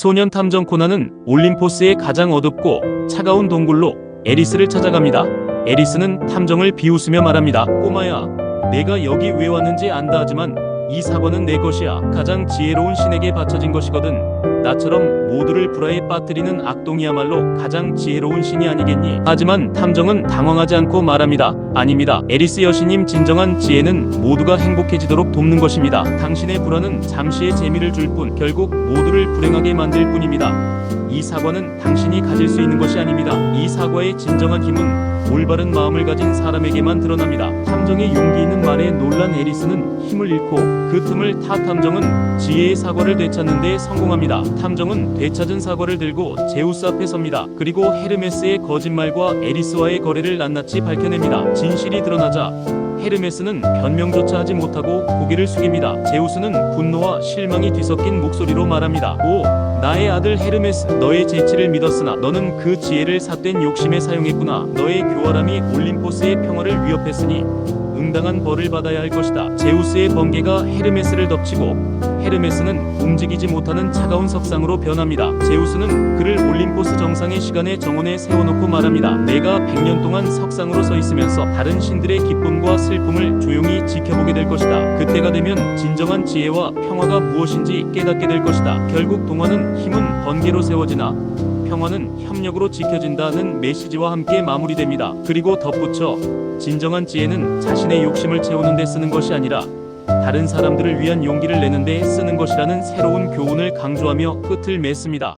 소년 탐정 코난은 올림포스의 가장 어둡고 차가운 동굴로 에리스를 찾아갑니다. 에리스는 탐정을 비웃으며 말합니다. 꼬마야, 내가 여기 왜 왔는지 안다 하지만 이 사과는 내 것이야. 가장 지혜로운 신에게 바쳐진 것이거든. 나처럼 모두를 불화에 빠뜨리는 악동이야말로 가장 지혜로운 신이 아니겠니? 하지만 탐정은 당황하지 않고 말합니다. 아닙니다. 에리스 여신님 진정한 지혜는 모두가 행복해지도록 돕는 것입니다. 당신의 불화는 잠시의 재미를 줄 뿐 결국 모두를 불행하게 만들 뿐입니다. 이 사과는 당신이 가질 수 있는 것이 아닙니다. 이 사과의 진정한 힘은 올바른 마음을 가진 사람에게만 드러납니다. 탐정의 용기 있는 말에 놀란 에리스는 힘을 잃고 그 틈을 타 탐정은 지혜의 사과를 되찾는 데 성공합니다. 탐정은 되찾은 사과를 들고 제우스 앞에 섭니다. 그리고 헤르메스의 거짓말과 에리스와의 거래를 낱낱이 밝혀냅니다. 진실이 드러나자 헤르메스는 변명조차 하지 못하고 고개를 숙입니다. 제우스는 분노와 실망이 뒤섞인 목소리로 말합니다. 오, 나의 아들 헤르메스, 너의 재치를 믿었으나 너는 그 지혜를 삿된 욕심에 사용했구나. 너의 교활함이 올림포스의 평화를 위협했으니 응당한 벌을 받아야 할 것이다. 제우스의 번개가 헤르메스를 덮치고 헤르메스는 움직이지 못하는 차가운 석상으로 변합니다. 제우스는 그를 올림포스 정상의 시간에 정원에 세워놓고 말합니다. 내가 100년 동안 석상으로 서 있으면서 다른 신들의 기쁨과 슬픔을 조용히 지켜보게 될 것이다. 그때가 되면 진정한 지혜와 평화가 무엇인지 깨닫게 될 것이다. 결국 동화는 힘은 번개로 세워지나 평화는 협력으로 지켜진다는 메시지와 함께 마무리됩니다. 그리고 덧붙여 진정한 지혜는 자신의 욕심을 채우는 데 쓰는 것이 아니라 다른 사람들을 위한 용기를 내는 데 쓰는 것이라는 새로운 교훈을 강조하며 끝을 맺습니다.